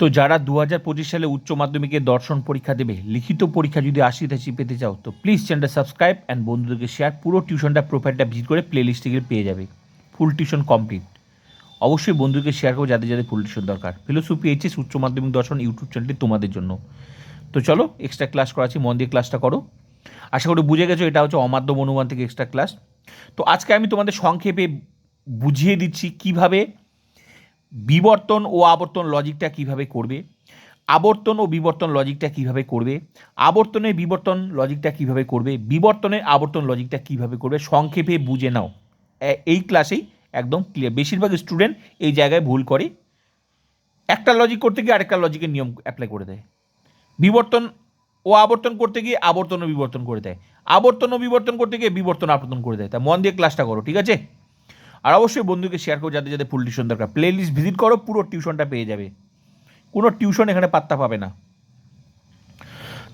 তো যারা দু হাজার পঁচিশ সালে উচ্চ মাধ্যমিকে দর্শন পরীক্ষা দেবে, লিখিত পরীক্ষা যদি আশি তাশি পেতে চাও, তো প্লিজ চ্যানেলটা সাবস্ক্রাইব অ্যান্ড বন্ধুদেরকে শেয়ার পুরো টিউশনটা প্রোফাইলটা ভিজিট করে প্লে লিস্টে গিয়ে পেয়ে যাবে। ফুল টিউশন কমপ্লিট অবশ্যই বন্ধুকে শেয়ার করো, যাদের যাদের ফুল টিউশন দরকার। ফিলোসফি এইচএস উচ্চ মাধ্যমিক দর্শন ইউটিউব চ্যানেলটি তোমাদের জন্য। তো চলো এক্সট্রা ক্লাস করাচ্ছি, মন দিয়ে ক্লাসটা করো। আশা করি বুঝে গেছো, এটা হচ্ছে অমাধ্যম অনুমান থেকে এক্সট্রা ক্লাস তো আজকে আমি তোমাদের সংক্ষেপে বুঝিয়ে দিচ্ছি কীভাবে বিবর্তন ও আবর্তন লজিকটা কীভাবে করবে? আবর্তন ও বিবর্তন লজিকটা কীভাবে করবে? আবর্তনের বিবর্তন লজিকটা কীভাবে করবে? বিবর্তনের আবর্তন লজিকটা কীভাবে করবে? সংক্ষেপে বুঝে নাও। এই ক্লাসেই একদম ক্লিয়ার বেশিরভাগ স্টুডেন্ট এই জায়গায় ভুল করে। একটা লজিক করতে গিয়ে আরেকটা লজিকের নিয়ম অ্যাপ্লাই করে দেয়। বিবর্তন ও আবর্তন করতে গিয়ে আবর্তন ও বিবর্তন করে দেয়। আবর্তন ও বিবর্তন করতে গিয়ে বিবর্তন আবর্তন করে দেয়। তা মন দিয়ে ক্লাসটা করো, ঠিক আছে? আর অবশ্যই বন্ধুকে শেয়ার করো যাদের যাদের ফুল টিউশন দরকার। প্লে লিস্ট ভিজিট করো, পুরো টিউশনটা পেয়ে যাবে। কোনো টিউশন এখানে পাত্তা পাবে না।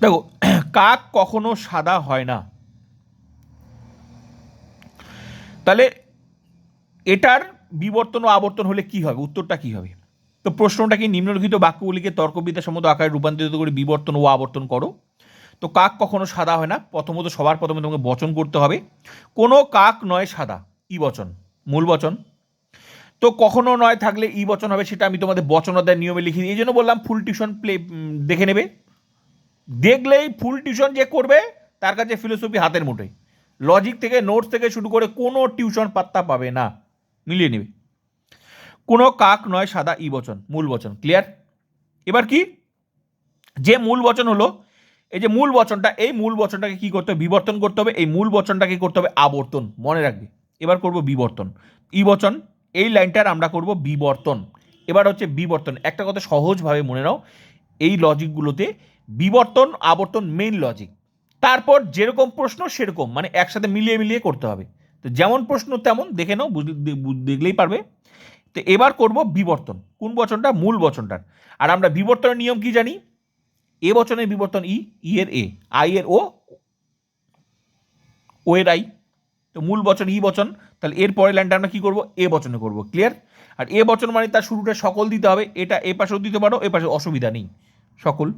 দেখো, কাক কখনো সাদা হয় না। তাহলে এটার বিবর্তন ও আবর্তন হলে কি হবে? উত্তরটা কি হবে? তো প্রশ্নটা কি, নিম্নলিখিত বাক্যগুলিকে তর্কবিদ্যা সম্মত আকারে রূপান্তরিত করে বিবর্তন ও আবর্তন করো? তো কাক কখনো সাদা হয় না। প্রথমত সবার প্রথমে তোমাকে বচন করতে হবে। কোনো কাক নয় সাদা, ই বচন। মূল বচন। তো কখনো নয় থাকলে ই বচন হবে, সেটা আমি তোমাদের বচনদার নিয়মে লিখি। এই জন্য বললাম, ফুল টিউশন প্লে দেখে নেবে। দেখলেই ফুল টিউশন যে করবে, তার কাছে ফিলোসফি হাতের মুঠোয়। লজিক থেকে নোটস থেকে শুরু করে কোনো টিউশন পাত্তা পাবে না। মিলিয়ে নেবে। কোনো কাক নয়, সাদা ই বচন, মূল বচন। ক্লিয়ার এবার কি? যে মূল বচন হলো, এই যে মূল বচনটা, এই মূল বচনটাকে কি করতে হবে? বিবর্তন করতে হবে। এই মূল বচনটাকে করতে হবে আবর্তন। মনে রাখবে। এবার করব বিবর্তন। ই বচন, এই লাইনটার আমরা করব বিবর্তন। এবার হচ্ছে বিবর্তন। একটা কথা সহজভাবে মনে নাও, এই লজিকগুলোতে বিবর্তন, আবর্তন মেইন লজিক তারপর যেরকম প্রশ্ন সেরকম মানে একসাথে মিলিয়ে মিলিয়ে করতে হবে। তো যেমন প্রশ্ন তেমন, দেখে নাও দেখলেই পারবে। তো এবার করব বিবর্তন। কোন বচনটা? মূল বচনটার। আর আমরা বিবর্তনের নিয়ম কি জানি? এ বচনের বিবর্তন ই ই এর এ, আই এর ও ও এর আই। তো মূল বচন ই বচন, তাহলে এর পরের লাইনটা আমরা কি করব? এ বচনে করব ক্লিয়ার আর এ বচন মানে তার শুরুটা সকল দিতে হবে, এটা এ পাশেও দিতে পারো, এ পাশে অসুবিধা নেই, সকল।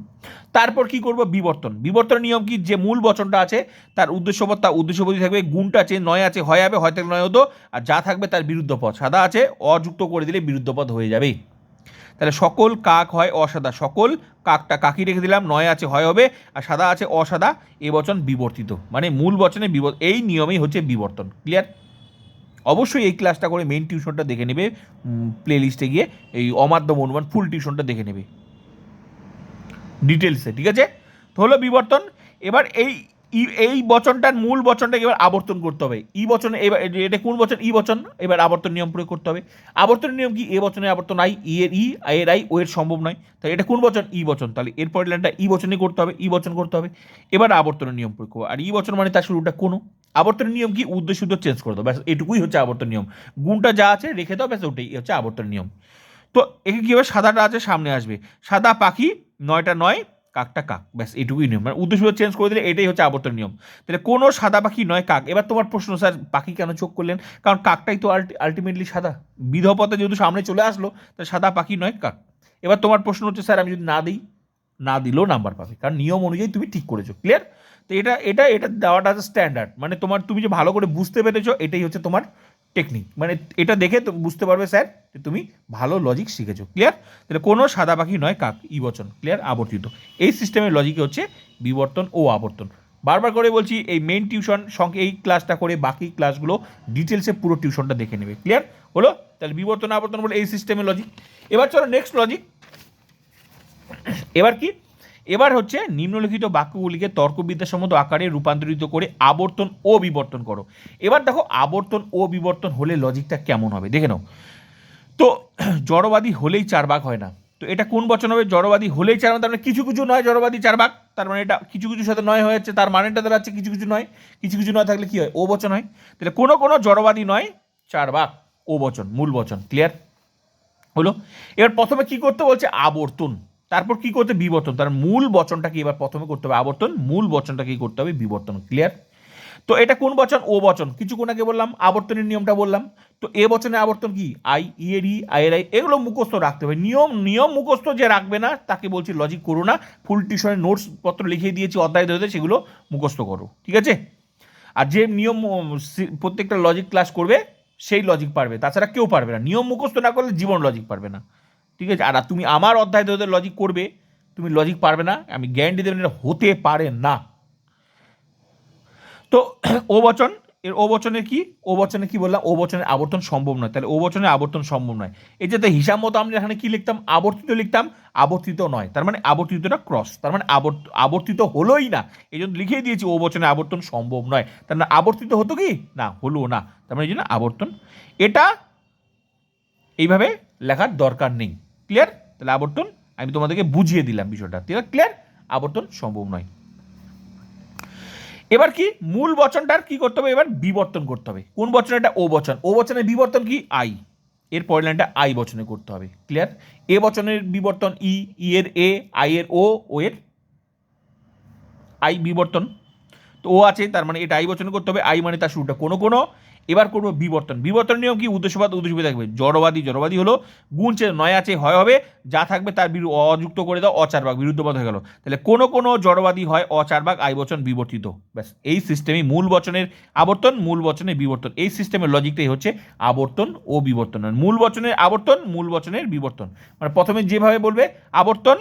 তারপর কি করব? বিবর্তন। বিবর্তনের নিয়ম কি? যে মূল বচনটা আছে, তার উদ্দেশ্যপদ, তার উদ্দেশ্যপদই থাকবে, গুণটা আছে, নয় আছে, হয় হবে, হয় থাকলে নয় হতো, আর যা থাকবে তার বিরুদ্ধ পদ সাদা আছে, অযুক্ত করে দিলে বিরুদ্ধ পদ হয়ে যাবে। তাহলে সকল কাক হয় অসাদা। সকল কাকটা কাকি রেখে দিলাম, নয় আছে হয় হবে, আর সাদা আছে অসাদা, এ বচন বিবর্তিত। মানে মূল বচনে এই নিয়মেই হচ্ছে বিবর্তন। ক্লিয়ার অবশ্যই এই ক্লাসটা করে মেন টিউশনটা দেখে নেবে প্লে লিস্টে গিয়ে এই অমাধ্যম অনুমান ফুল টিউশনটা দেখে নেবে। ডিটেলসে ঠিক আছে? তো হলো বিবর্তন। এবার এই ই- এই বচনটার মূল বচনটাকে এবার আবর্তন করতে হবে। ই বচনে এবার, এটা কোন বচন? ই বচন। এবার আবর্তন নিয়ম প্রয়োগ করতে হবে। আবর্তন নিয়ম কি? এ বচনে আবর্তন আই, ই এর ই, আই এর আই, ও এর সম্ভব নয়। তাহলে এটা কোন বচন? ই বচন। তাহলে এরপরের লাইনটা ই বচনে করতে হবে, ই বচন করতে হবে। এবার আবর্তনের নিয়ম প্রয়োগ করব। আর ই বচন মানে তার শুরুটা কোনো? আবর্তনের নিয়ম কি? উদ্দেশ্য চেঞ্জ করে দাও। এটুকুই হচ্ছে আবর্তন নিয়ম। গুণটা যা আছে রেখে দাও, ব্যাস, ওটাই হচ্ছে আবর্তন নিয়ম। তো একে কী হবে? সাদাটা আছে, সামনে আসবে। সাদা পাখি নয়টা নয় কাকটা কাক, ব্যাস এটুকুই নিয়ম। মানে উদ্দেশ্য চেঞ্জ করে দিলে এটাই হচ্ছে আবর্তন নিয়ম। তাহলে কোনো সাদা পাখি নয় কাক। এবার তোমার প্রশ্ন, স্যার, পাখি কেন চোখ করলেন? কারণ কাকটাই তো আলটিমেটলি সাদা। বিধপথে যেহেতু সামনে চলে আসলো, তাহলে সাদা পাখি নয় কাক। এবার তোমার প্রশ্ন হচ্ছে, স্যার, আমি যদি না দিই, না দিলেও নাম্বার পাবে। কারণ নিয়ম অনুযায়ী তুমি ঠিক করেছ ক্লিয়ার তো এটা এটা এটা দেওয়াটা স্ট্যান্ডার্ড মানে তোমার, তুমি যে ভালো করে বুঝতে পেরেছ, এটাই হচ্ছে তোমার টেকনিক। মানে এটা দেখে তো বুঝতে পারবে স্যার যে তুমি ভালো লজিক শিখেছো। ক্লিয়ার তাহলে কোনো সাদা পাখি নয় কাক ই বচন ক্লিয়ার আবর্তিত। এই সিস্টেমের লজিকে হচ্ছে বিবর্তন ও আবর্তন। বারবার করে বলছি, এই মেইন টিউশন সঙ্গে এই ক্লাসটা করে বাকি ক্লাসগুলো ডিটেলসে পুরো টিউশনটা দেখে নেবে। ক্লিয়ার হলো? তাহলে বিবর্তন আবর্তন বলে এই সিস্টেমের লজিক এবার চলো নেক্সট লজিক এবার কি? এবার হচ্ছে নিম্নলিখিত বাক্যগুলিকে তর্কবিদ্যাসম্মত আকারে রূপান্তরিত করে আবর্তন ও বিবর্তন করো। এবার দেখো আবর্তন ও বিবর্তন হলে লজিকটা কেমন হবে? দেখে নাও। তো জড়বাদী হলেই চার ভাগ হয় না। তো এটা কোন বচন হবে? জড়বাদী হলেই চার তার মানে কিছু কিছু নয় জড়বাদী চার ভাগ। তার মানে এটা কিছু কিছু সাথে নয় হয়ে তার মানেটা দাঁড়াচ্ছে কিছু কিছু নয়। কিছু কিছু নয় থাকলে কি হয়? ও বচন হয়। তাহলে কোনো কোনো জড়বাদী নয়, চার ভাগ, ও বচন, মূল বচন। ক্লিয়ার হলো? এবার প্রথমে কি করতে বলছে? আবর্তন। তারপর কি করতে বিবর্তন। তার মূল বচনটাকে এবার প্রথমে করতে হবে আবর্তন। মূল বচনটাকে কি করতে হবে বিবর্তন। ক্লিয়ার তো এটা কোন বচন? ও বচন। কিছুক্ষণ আগে বললাম, আবর্তনের নিয়মটা বললাম। তো এ বচনে আবর্তন কি? আই, ই এর ই আই, এর, আই, এগুলো মুখস্থ রাখতে হবে। নিয়ম নিয়ম মুখস্থ যে রাখবে না, তাকে বলছি লজিক করো না। ফুল টিউশনের নোটস পত্র লিখিয়ে দিয়েছি, অধ্যায় ধরে সেগুলো মুখস্থ করো। ঠিক আছে? আর যে নিয়ম প্রত্যেকটা লজিক ক্লাস করবে, সেই লজিক পারবে। তাছাড়া কেউ পারবে না। নিয়ম মুখস্থ না করলে জীবন লজিক পারবে না। ঠিক আছে? আর তুমি আমার অধ্যায় ধরে লজিক করবে, তুমি লজিক পারবে না, আমি গ্যারান্টি দেবেন এটা হতে পারে না। তো, ও বচন, এর ও বচনে কি? ও বচনে কি বললাম? ও বচনের আবর্তন সম্ভব নয়। তাহলে ও বচনের আবর্তন সম্ভব নয়। এই যে হিসাব মতো আমরা এখানে কি লিখতাম? আবর্তিত লিখতাম, আবর্তিত নয়। তার মানে আবর্তিতটা ক্রস তার মানে আবর্ত আবর্তিত হলোই না। এই জন্য লিখিয়ে দিয়েছি, ও বচনে আবর্তন সম্ভব নয়। তার মানে আবর্তিত হতো কি? না, হলো না। তার মানে এই জন্য আবর্তন। এটা এইভাবে লেখার দরকার নেই। ক্লিয়ার তাহলে আবর্তন, আমি তোমাদেরকে বুঝিয়ে দিলাম বিষয়টা। ক্লিয়ার আবর্তন সম্ভব নয়। এবার কি? মূল বচনটার কি করতে হবে? এবার বিবর্তন করতে হবে। কোন বচন এটা ও বচন? ও বচনের বিবর্তন কি? আই। এর পরের লাইনটা আই বচনে করতে হবে। ক্লিয়ার এ বচনের বিবর্তন ই ই এর এ, আই এর ও ও এর আই বিবর্তন। তো ও আছে, তার মানে এটা আই বচনে করতে হবে। আই মানে তার শুরুটা কোনো কোনো। এবার করব বিবর্তন। বিবর্তন নিয়ম কি? উদ্দেশ্যবাদ উদ্দেশ্যবাদ থাকবে। জড়বাদী জড়বাদী হলো গুণ চে নয় আছে, হয় হবে, যা থাকবে তার বিরু অযুক্ত করে দাও অচার ভাগ বিরুদ্ধবাদ হয়ে গেল। তাহলে কোনো কোনো জড়বাদী হয় অচার ভাগ আই বচন বিবর্তিত। ব্যাস, এই সিস্টেমই মূল বচনের আবর্তন, মূল বচনের বিবর্তন। এই সিস্টেমের লজিকটাই হচ্ছে আবর্তন ও বিবর্তন। মূল বচনের আবর্তন, মূল বচনের বিবর্তন। মানে প্রথমে যেভাবে বলবে, আবর্তন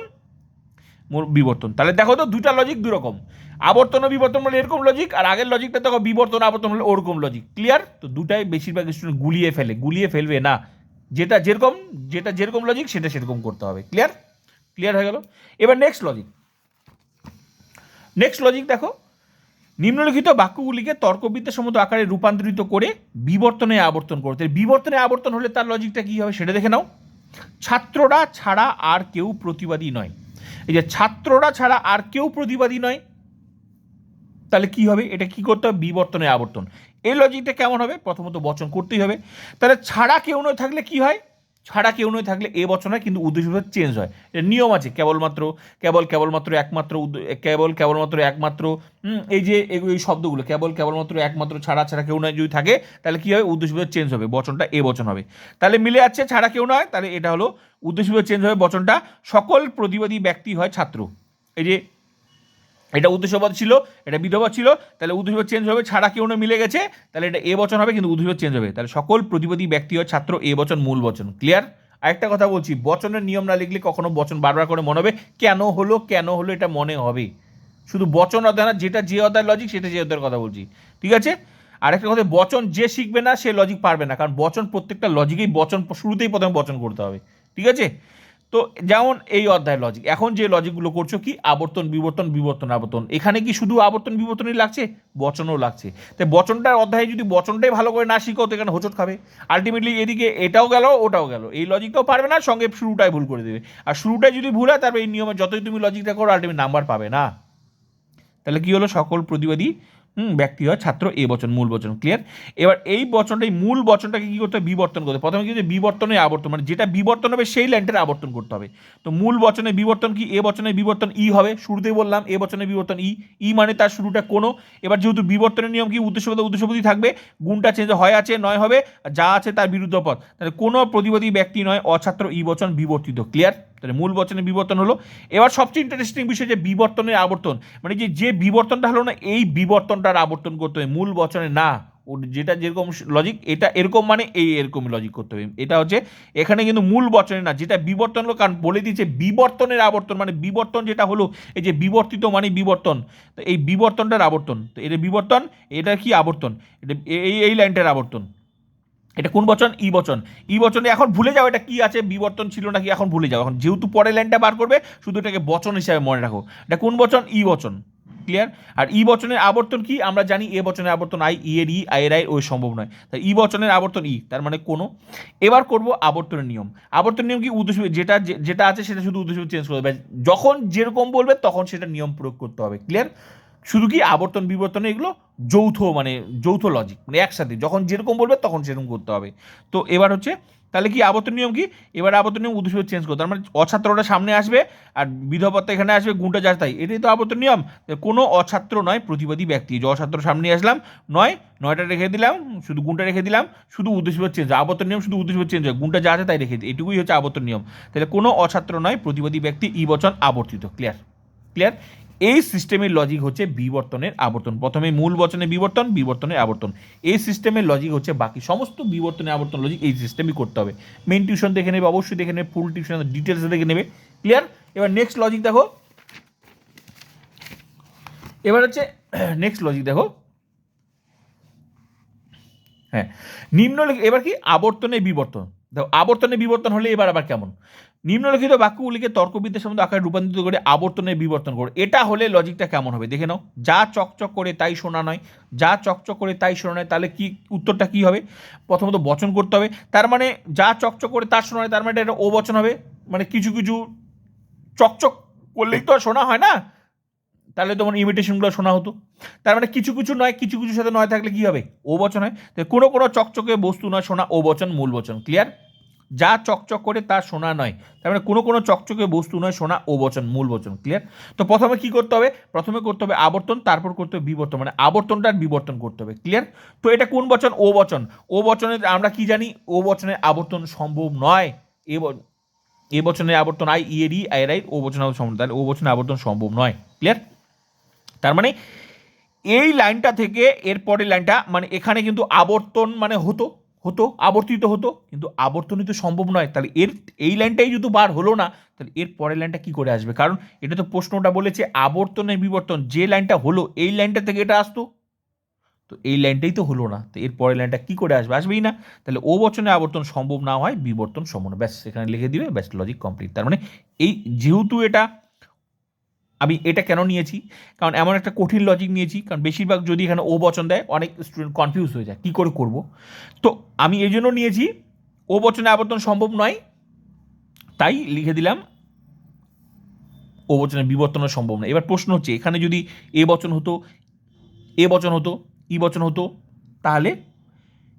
বিবর্তন। তাহলে দেখো তো, দুটা লজিক দুরকম। আবর্তন ও বিবর্তন বলে এরকম লজিক আর আগের লজিকটা দেখো বিবর্তন, আবর্তন হলে ওরকম লজিক ক্লিয়ার তো দুটাই বেশিরভাগ স্টুডেন্ট গুলিয়ে ফেলে, গুলিয়ে ফেলবে না। যেটা যেরকম যেটা যেরকম লজিক সেটা সেরকম করতে হবে। ক্লিয়ার ক্লিয়ার হয়ে গেল? এবার নেক্সট লজিক নেক্সট লজিক দেখো। নিম্নলিখিত বাক্যগুলিকে তর্কবিদ্যা সম্মত আকারে রূপান্তরিত করে বিবর্তনে আবর্তন করতে বিবর্তনে আবর্তন হলে তার লজিকটা কী হবে সেটা দেখে নাও। ছাত্ররা ছাড়া আর কেউ প্রতিবাদী নয়। এই যে ছাত্ররা ছাড়া আর কেউ প্রতিবাদী নয় তাহলে কি হবে? এটা কি করতে হবে? বিবর্তনে আবর্তন। এই লজিকটা কেমন হবে? প্রথমত বচন করতেই হবে। তাহলে ছাড়া কেউ নয় থাকলে কি হয়? ছাড়া কেউ নয় থাকলে এ বচন হয়, কিন্তু উদ্দেশ্য চেঞ্জ হয়। এটা নিয়ম আছে, কেবলমাত্র, কেবল, কেবলমাত্র, একমাত্র কেবল, কেবলমাত্র, একমাত্র এই যে, এই শব্দগুলো, কেবল, কেবলমাত্র, একমাত্র, ছাড়া ছাড়া কেউ নয় যদি থাকে, তাহলে কী হবে? উদ্দেশ্য চেঞ্জ হবে, বচনটা এ বচন হবে। তাহলে মিলে যাচ্ছে ছাড়া কেউ নয়, তাহলে এটা হলো উদ্দেশ্য চেঞ্জ হবে, বচনটা সকল প্রতিবাদী ব্যক্তি হয় ছাত্র। এই যে এটা উদ্দেশ্যবাদ ছিল, এটা বিধবা ছিল, তাহলে উদ্দেশ্য চেঞ্জ হবে, ছাড়া কেউ মিলে গেছে, তাহলে এটা এ বচন হবে, কিন্তু উদ্দেশ্য চেঞ্জ হবে। তাহলে সকল প্রতিবাদী ব্যক্তি হয় ছাত্র, এ বচন, মূল বচন। ক্লিয়ার আরেকটা কথা বলছি, বচনের নিয়ম না লিখলে কখনো বচন বারবার করে মনে হবে, কেন হলো কেন হলো এটা মনে হবে। শুধু বচন অধ্যায় না, যেটা যে অধ্যায় লজিক সেটা যে অধ্যায়ের কথা বলছি। ঠিক আছে? আরেকটা কথা, বচন যে শিখবে না, সে লজিক পারবে না, কারণ বচন প্রত্যেকটা লজিকেই বচন, শুরুতেই প্রথমে বচন করতে হবে। ঠিক আছে? তো যেমন এই অধ্যায় লজিক এখন যে লজিকগুলো করছ কি? আবর্তন, বিবর্তন বিবর্তন, আবর্তন। এখানে কি শুধু আবর্তন, বিবর্তনই লাগছে? বচনও লাগছে। তাই বচনটার অধ্যায়ে যদি বচনটাই ভালো করে না শিখো, তো এখানে হোঁচট খাবে। আলটিমেটলি এদিকে এটাও গেল, ওটাও গেল। এই লজিকটাও পারবে না, সঙ্গে শুরুটাই ভুল করে দেবে। আর শুরুটাই যদি ভুল হয়, তারপরে এই নিয়মে যতই তুমি লজিকটা করো আলটিমেট নাম্বার পাবে না। তাহলে কি হলো? সকল প্রতিবাদী হুম, ব্যক্তি হয়, ছাত্র, এ বচন, মূল বচন ক্লিয়ার এবার এই বচনটাই মূল বচনটাকে কী করতে হবে? বিবর্তন করতে। প্রথমে কি হচ্ছে? বিবর্তনে আবর্তন মানে যেটা বিবর্তন হবে, সেই লাইনটার আবর্তন করতে হবে। তো মূল বচনে বিবর্তন কি? এ বচনে বিবর্তন ই হবে। শুরুতেই বললাম, এ বচনে বিবর্তন ই। ই মানে তার শুরুটা কোনো। এবার যেহেতু বিবর্তনের নিয়ম কি? উদ্দেশ্যপদ উদ্দেশ্যপতি থাকবে। গুণটা চেঞ্জ হয় আছে, নয় হবে, যা আছে তার বিরুদ্ধ পথ। তাহলে কোনো প্রতিবাদী ব্যক্তি নয়, অছাত্র, ই বচন বিবর্তিত ক্লিয়ার তাহলে মূল বচনে বিবর্তন হলো। এবার সবচেয়ে ইন্টারেস্টিং বিষয় যে বিবর্তনের আবর্তন মানে যে যে বিবর্তনটা হলো না, এই বিবর্তনটার আবর্তন করতে হবে। মূল বচনে না, ও যেটা যেরকম লজিক এটা এরকম মানে এই এরকম লজিক করতে হবে। এটা হচ্ছে, এখানে কিন্তু মূল বচনে না, যেটা বিবর্তন হলো, কারণ বলে দিয়েছে বিবর্তনের আবর্তন মানে বিবর্তন যেটা হলো, এই যে বিবর্তিত মানে বিবর্তন, তো এই বিবর্তনটার আবর্তন, তো এটা বিবর্তন, এটা কি আবর্তন? এটা এই এই লাইনটার আবর্তন। এটা কোন বচন? ই বচন। ই বচনে এখন ভুলে যাও এটা কি আছে, বিবর্তন ছিল নাকি এখন ভুলে যাও। এখন যেহেতু পরে লাইনটা বার করবে, শুধু এটাকে বচন হিসাবে মনে রাখো। এটা কোন বচন? ই বচন। ক্লিয়ার আর ই বচনের আবর্তন কি? আমরা জানি এ বচনের আবর্তন আই, ই এর ই, আই এর আই ওই সম্ভব নয়। তাই ই বচনের আবর্তন ই, তার মানে কোনো। এবার করব আবর্তনের নিয়ম। আবর্তন নিয়ম কি? উদ্দেশ্য যেটা যেটা আছে সেটা শুধু উদ্দেশ্য চেঞ্জ করবে। ব্যাস। যখন যেরকম বলবে, তখন সেটা নিয়ম প্রয়োগ করতে হবে। ক্লিয়ার শুধু কি? আবর্তন, বিবর্তনে, এগুলো যৌথ মানে যৌথ লজিক মানে একসাথে। যখন যেরকম বলবে তখন সেরকম করতে হবে। তো এবার হচ্ছে, তাহলে কি আবর্তন নিয়ম কি? এবার আবর্তন নিয়ম উদ্দেশ্য চেঞ্জ করতে। মানে অছাত্রটা সামনে আসবে আর বিধবত্তা এখানে আসবে, গুণটা যার তাই। এটাই তো আবর্তন নিয়ম। কোনো অছাত্র নয়, প্রতিবাদী ব্যক্তি। যে অছাত্র সামনে আসলাম, নয়, নয়টা রেখে দিলাম, শুধু গুণটা রেখে দিলাম, শুধু উদ্দেশ্য চেঞ্জ আবর্তন নিয়ম শুধু উদ্দেশ্য চেঞ্জ হয়। গুণটা যা আছে তাই রেখে দিই। এটুকুই হচ্ছে আবর্তন নিয়ম। তাহলে কোনো অছাত্র নয়, প্রতিবাদী ব্যক্তি ই বচন আবর্তিত। ক্লিয়ার ক্লিয়ার এই সিস্টেমের লজিক হচ্ছে বিবর্তনের আবর্তন। প্রথমে মূল বচনে বিবর্তন বিবর্তনের আবর্তন। এই সিস্টেমের লজিক হচ্ছে বাকি সমস্ত বিবর্তনের আবর্তন লজিক এই সিস্টেমই করতে হবে। মেন টিউশন দেখে নেবে, অবশ্যই দেখে নেবে ফুল টিউশন ডিটেলস দেখে নেবে। ক্লিয়ার এবার নেক্সট লজিক দেখো। এবার হচ্ছে নেক্সট লজিক দেখো। হ্যাঁ নিম্নলিখিত, এবার কি? আবর্তনে বিবর্তন। দেখো, আবর্তনে বিবর্তন হলে এবার আবার কেমন? নিম্নলিখিত বাক্যগুলিকে তর্কবিদ্যা সম্বন্ধে আকারে রূপান্তরিত করে আবর্তনে বিবর্তন করো। এটা হলে লজিকটা কেমন হবে? দেখে নাও। যা চকচক করে তাই শোনা নয়। যা চকচক করে তাই শোনা নয়, তাহলে কি, উত্তরটা কি হবে? প্রথমত বচন করতে হবে। তার মানে যা চকচক করে তার শোনা নয়, তার মানে এটা ও বচন হবে। মানে কিছু কিছু চকচক করলেই তো আর শোনা হয় না। তাহলে তোমার ইমিটেশনগুলো শোনা হতো। তার মানে কিছু কিছু নয়, কিছু কিছু সাথে নয় থাকলে কি হবে? ও বচন হয়। তো কোনো কোনো চকচকে বস্তু নয়, শোনা ও বচন মূল বচন। ক্লিয়ার যা চকচক করে তা সোনা নয়। তার মানে কোনো কোনো চকচকে বস্তু নয়, সোনা ও বচন, মূল বচন ক্লিয়ার তো প্রথমে কি করতে হবে? প্রথমে করতে হবে আবর্তন, তারপর করতে হবে বিবর্তন মানে আবর্তনটার বিবর্তন করতে হবে ক্লিয়ার তো এটা কোন বচন? ও বচন। ও বচনে আমরা কি জানি? ও বচনের আবর্তন সম্ভব নয়। এ এ বচনের আবর্তন আই ইয়ের ই আয়ের আই ও বচন সম্ভব তাহলে ও বচনের আবর্তন সম্ভব নয় ক্লিয়ার তার মানে এই লাইনটা থেকে এর পরের লাইনটা মানে এখানে কিন্তু আবর্তন মানে হতো। হতো, আবর্তিত হতো, কিন্তু আবর্তনই তো সম্ভব নয়। তাহলে এর, এই লাইনটাই যদি বার হলো না, তাহলে এর পরের লাইনটা কি করে আসবে? কারণ এটা তো প্রশ্নটা বলেছে আবর্তনের বিবর্তন, যে লাইনটা হলো, এই লাইনটা থেকে এটা আসতো। তো এই লাইনটাই তো হলো না, তো এর পরের লাইনটা কি করে আসবে? আসবেই না। তাহলে ও বচনে আবর্তন সম্ভব না হয়, বিবর্তন সম্ভব ব্যাস এখানে লিখে দিবে, ব্যাস লজিক কমপ্লিট তার মানে এই, যেহেতু এটা আমি এটা কেন নিয়েছি? কারণ এমন একটা কঠিন লজিক নিয়েছি, কারণ বেশিরভাগ যদি এখানে ও বচন দেয়, অনেক স্টুডেন্ট কনফিউজ হয়ে যায়, কী করে করব? তো আমি এই জন্য নিয়েছি, ও বচনে আবর্তন সম্ভব নয়, তাই লিখে দিলাম, ও বচনে বিবর্তনও সম্ভব নয়। এবার প্রশ্ন হচ্ছে, এখানে যদি এ বচন হতো, এ বচন হতো, ই বচন হতো, তাহলে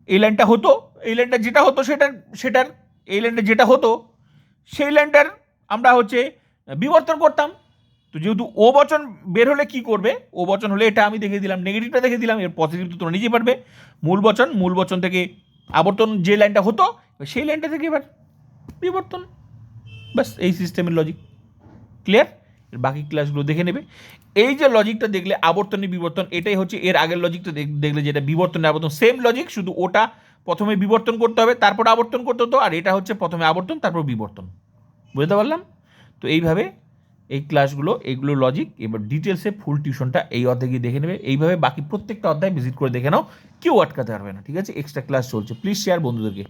এই লাইনটা হতো, এই লাইনটা যেটা হতো সেটার সেটার, এই লাইনটা যেটা হতো, সেই লাইনটার আমরা হচ্ছে বিবর্তন করতাম। তো যেহেতু ও বচন বের হলে কি করবে? ও বচন হলে এটা আমি দেখে দিলাম, নেগেটিভটা দেখে দিলাম, এর পজিটিভ তো তোমরা নিজেই পারবে। মূল বচন মূল বচন থেকে আবর্তন যে লাইনটা হতো, সেই লাইনটা থেকে এবার বিবর্তন। ব্যাস, এই সিস্টেমের লজিক ক্লিয়ার এর বাকি ক্লাসগুলো দেখে নেবে। এই যে লজিকটা দেখলে আবর্তনী বিবর্তন, এটাই হচ্ছে এর আগের লজিকটা দেখ- দেখলে যেটা বিবর্তন আবর্তন। সেম লজিক শুধু ওটা প্রথমে বিবর্তন করতে হবে, তারপর আবর্তন করতে হতো, আর এটা হচ্ছে প্রথমে আবর্তন, তারপর বিবর্তন। বুঝতে পারলাম? তো এইভাবে এই ক্লাসগুলো এইগুলো লজিক এবার ডিটেলসে ফুল টিউশনটা এই অধ্যায় গিয়ে দেখে নেবে। এইভাবে বাকি প্রত্যেকটা অধ্যায় ভিজিট করে দেখে নাও, কেউ আটকাতে পারবে না, ঠিক আছে? এক্সট্রা ক্লাস চলছে। প্লিজ শেয়ার বন্ধুদেরকে।